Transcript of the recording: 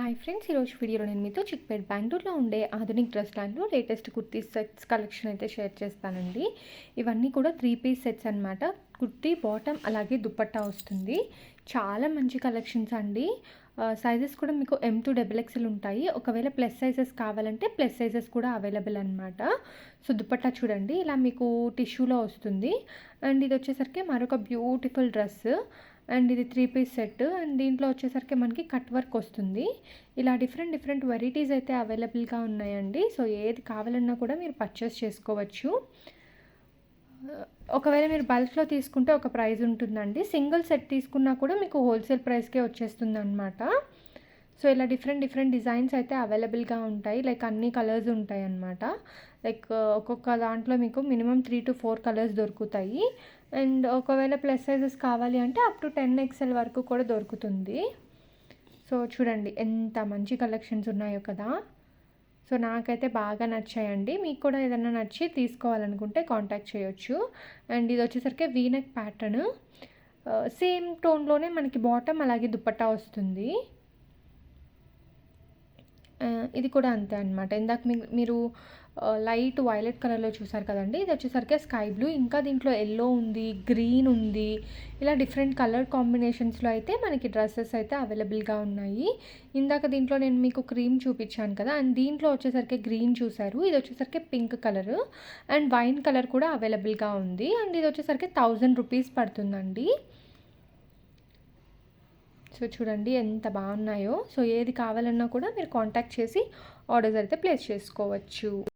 Hi friends ఈరోజు వీడియోలో నేను మీతో చిక్పేట్ బెంగళూరులో ఉండే ఆధునిక్ డ్రెస్ స్టాండ్లో లేటెస్ట్ కుర్తీ సెట్స్ కలెక్షన్ అయితే షేర్ చేస్తానండి. ఇవన్నీ కూడా త్రీ పీస్ సెట్స్ అనమాట కుర్తీ బాటమ్ అలాగే దుపట్టా వస్తుంది. చాలా మంచి కలెక్షన్స్ అండి. సైజెస్ కూడా మీకు ఎం టు డబుల్ ఎక్స్ఎల్ ఉంటాయి. ఒకవేళ ప్లస్ సైజెస్ కావాలంటే ప్లస్ సైజెస్ కూడా అవైలబుల్ అనమాట సో దుప్పట్టా చూడండి. ఇలా మీకు టిష్యూలో వస్తుంది. అండ్ ఇది వచ్చేసరికి మరొక బ్యూటిఫుల్ డ్రెస్ అండ్ ఇది త్రీ పీస్ సెట్ అండ్ దీంట్లో వచ్చేసరికి మనకి కట్ వర్క్ వస్తుంది. ఇలా డిఫరెంట్ డిఫరెంట్ వెరైటీస్ అయితే అవైలబుల్గా ఉన్నాయండి. సో ఏది కావాలన్నా కూడా మీరు పర్చేస్ చేసుకోవచ్చు. ఒకవేళ మీరు బల్క్లో తీసుకుంటే ఒక ప్రైస్ ఉంటుందండి. సింగిల్ సెట్ తీసుకున్నా కూడా మీకు హోల్సేల్ ప్రైస్కే వచ్చేస్తుంది అనమాట సో ఇలా డిఫరెంట్ డిఫరెంట్ డిజైన్స్ అయితే అవైలబుల్గా ఉంటాయి. లైక్ అన్ని కలర్స్ ఉంటాయి అన్నమాట లైక్ ఒక్కొక్క దాంట్లో మీకు minimum three to four colours దొరుకుతాయి. అండ్ ఒకవేళ ప్లస్ సైజెస్ కావాలి అంటే అప్ టు టెన్ ఎక్స్ఎల్ వరకు కూడా దొరుకుతుంది. సో చూడండి ఎంత మంచి కలెక్షన్స్ ఉన్నాయో కదా. సో నాకైతే బాగా నచ్చాయండి. మీకు కూడా ఏదైనా నచ్చి తీసుకోవాలనుకుంటే కాంటాక్ట్ చేయొచ్చు. అండ్ ఇది వచ్చేసరికి వీనక్ ప్యాటర్న్ సేమ్ టోన్లోనే మనకి బాటమ్ అలాగే దుపట్టా వస్తుంది. ఇది కూడా అంతే అనమాట ఇందాక మీరు లైట్ వైలెట్ కలర్లో చూసారు కదండి ఇది వచ్చేసరికి స్కై బ్లూ. ఇంకా దీంట్లో ఎల్లో ఉంది గ్రీన్ ఉంది ఇలా డిఫరెంట్ కలర్ కాంబినేషన్స్లో అయితే మనకి డ్రెస్సెస్ అయితే అవైలబుల్గా ఉన్నాయి. ఇందాక దీంట్లో నేను మీకు క్రీమ్ చూపించాను కదా అండ్ దీంట్లో వచ్చేసరికి గ్రీన్ చూసారు ఇది వచ్చేసరికి pink colour and wine colour కూడా అవైలబుల్గా ఉంది అండ్ ఇది వచ్చేసరికి థౌజండ్ రూపీస్ పడుతుందండి. సో చూడండి ఎంత బాగున్నాయో. సో ఏది కావాలన్నా కూడా మీరు కాంటాక్ట్ చేసి ఆర్డర్స్ అయితే ప్లేస్ చేసుకోవచ్చు.